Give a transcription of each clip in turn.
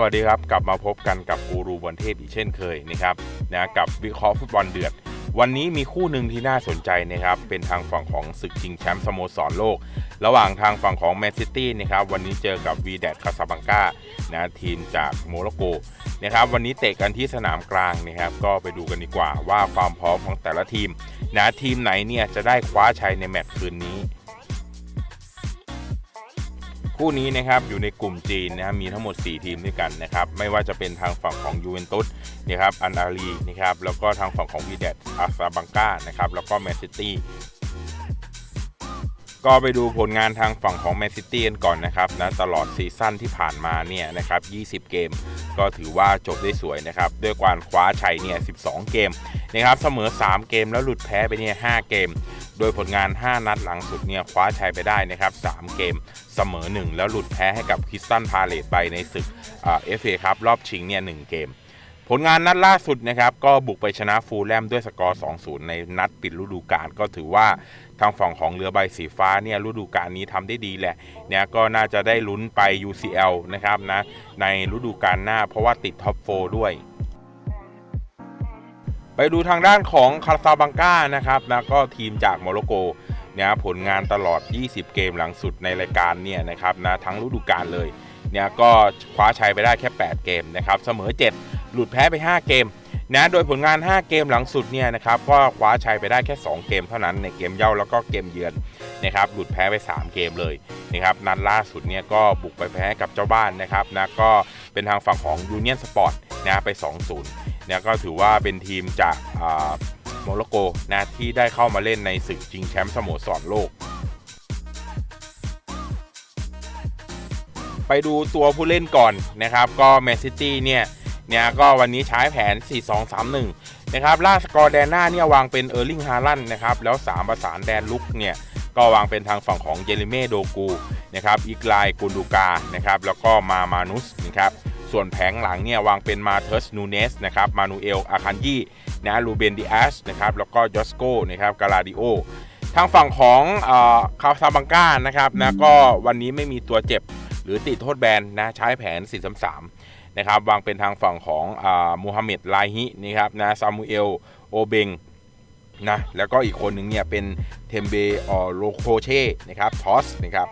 วัสดีครับ กลับมาพบกันกับกูรูบอลเทพอีกเช่นเคยนะครับนะกับวิเคราะห์ฟุตบอลเดือด วันนี้มีคู่หนึ่งที่น่าสนใจนะครับ เป็นทางฝั่งของศึกชิงแชมป์สโมสรโลก ระหว่างทางฝั่งของแมนซิตี้นะครับวันนี้เจอกับวีแดดคาซาบังกานะทีมจากโมร็อกโกนะครับวันนี้เตะกันที่สนามกลางนะครับ ก็ไปดูกันดีกว่าว่าความพร้อมของแต่ละทีมนะทีมไหนเนี่ยจะได้คว้าชัยในแมตช์คืนนี้ คู่นี้นะครับอยู่ในกลุ่มจีนนะครับมีทั้งหมด 4 ทีมด้วยกันนะครับไม่ว่าจะเป็นทางฝั่งของยูเวนตุสนะครับอันอารีนะครับแล้วก็ทางฝั่งของวีเดตอาซาบังกานะครับแล้วก็แมนซิตี้ก็ไปดูผลงานทางฝั่งของแมนซิตี้กันก่อนนะครับนะตลอดซีซั่นที่ผ่านมาเนี่ยนะครับ 20 เกม ก็ถือว่าจบได้สวยนะครับ ด้วยการคว้าชัยเนี่ย 12 เกมนะครับ เสมอ 3 เกมแล้วหลุดแพ้ไปเนี่ย 5 เกม โดยผลงาน 5 นัดหลังสุดเนี่ยคว้าชัยไปได้นะครับ 3 เกมเสมอ 1 แล้วหลุดแพ้ให้กับคริสตันพาเลตไปในศึกเอฟเอครับรอบชิงเนี่ยหเกม ผลงานนัดล่าสุดนะครับ ก็บุกไปชนะฟูลแลมด้วยสกอร์ 2-0 ในนัดปิดฤดูกาลก็ถือว่าทางฝั่งของเรือใบสีฟ้าเนี่ยฤดูกาลนี้ทำได้ดีแหละเนี่ยก็น่าจะได้ลุ้นไป UCL นะครับนะในฤดูกาลหน้าเพราะว่าติดท็อปโฟด้วย ไปดูทางด้านของคาซาบังกานะครับนะก็ทีมจากโมร็อกโกเนี่ยผลงานตลอด 20 เกมหลังสุดในรายการเนี่ยนะครับนะทั้งฤดูกาลเลยเนี่ยก็คว้าชัยไปได้แค่ 8 เกมนะครับเสมอ 7 หลุดแพ้ไป 5 เกมนะโดยผลงาน 5 เกมหลังสุดเนี่ยนะครับก็คว้าชัยไปได้แค่ 2 เกมเท่านั้นในเกมเย่าแล้วก็เกมเยือนนะครับหลุดแพ้ไป 3 เกมเลยนะครับนัดล่าสุดเนี่ยก็บุกไปแพ้กับเจ้าบ้านนะครับนะก็เป็นทางฝั่งของยูเนียนสปอร์ตนะไป 2-0 เนี่ยก็ถือว่าเป็นทีมจากโมร็อกโกนะที่ได้เข้ามาเล่นในศึกชิงแชมป์สโมสรโลก ไปดูตัวผู้เล่นก่อนนะครับ ก็แมนซิตี้เนี่ยเนี่ยก็วันนี้ใช้แผน 4-2-3-1 นะครับล่าสกอร์แดนหน้าเนี่ยวางเป็นเออร์ลิงฮาลันนะครับ แล้ว 3 ประสานแดนลุกเนี่ยก็วางเป็นทางฝั่งของเยลิเม่โดกูนะครับ อีกไลกุนดูกานะครับ แล้วก็มามานุสนะครับ ส่วนแผงหลังเนี่ยวางเป็นมาเทสนูเนสนะครับมานูเอลอาคันยี่นะลูเบนดิอาสนะครับแล้วก็ยอสโกนะครับกาลาดิโอทางฝั่งของคาซาบังกานะครับนะก็วันนี้ไม่มีตัวเจ็บหรือติดโทษแบนนะใช้แผน 4-3-3 นะครับ วางเป็นทางฝั่งของอามูฮัมหม็ดไลฮินะครับนะซามูเอลโอเบงนะแล้วก็อีกคนหนึ่งเนี่ยเป็นเทมเบออโลโคเช่นะครับทอสนะครับ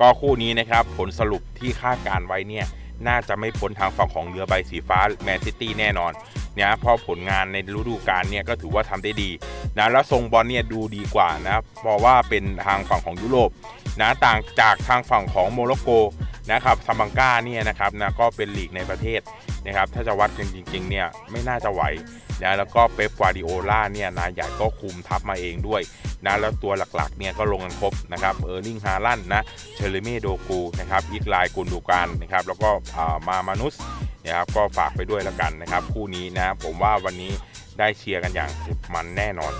ก็คู่นี้นะครับผลสรุปที่คาดการไว้เนี่ยน่าจะไม่พ้นทางฝั่งของเรือใบสีฟ้าแมนซิตี้แน่นอนเนี่ยเพราะผลงานในฤดูกาลเนี่ยก็ถือว่าทำได้ดีนะแล้วทรงบอลเนี่ยดูดีกว่านะเพราะว่าเป็นทางฝั่งของยุโรปนะต่างจากทางฝั่งของโมร็อกโก นะครับซัมบังกาเนี่ยนะครับนะก็เป็นลีกในประเทศนะครับถ้าจะวัดกันจริงๆเนี่ยไม่น่าจะไหวนะแล้วก็เป๊ปกวาดิโอลาเนี่ยนายใหญ่ก็คุมทัพมาเองด้วยนะแล้วตัวหลักๆเนี่ยก็ลงกันครบนะครับเออร์ลิงฮาลันนะเชลเม่โดกูนะครับอีกลายกุนดูการนะครับแล้วก็มามานุสนะครับก็ฝากไปด้วยแล้วกันนะครับ คู่นี้นะผมว่าวันนี้ได้เชียร์กันอย่างมันแน่นอน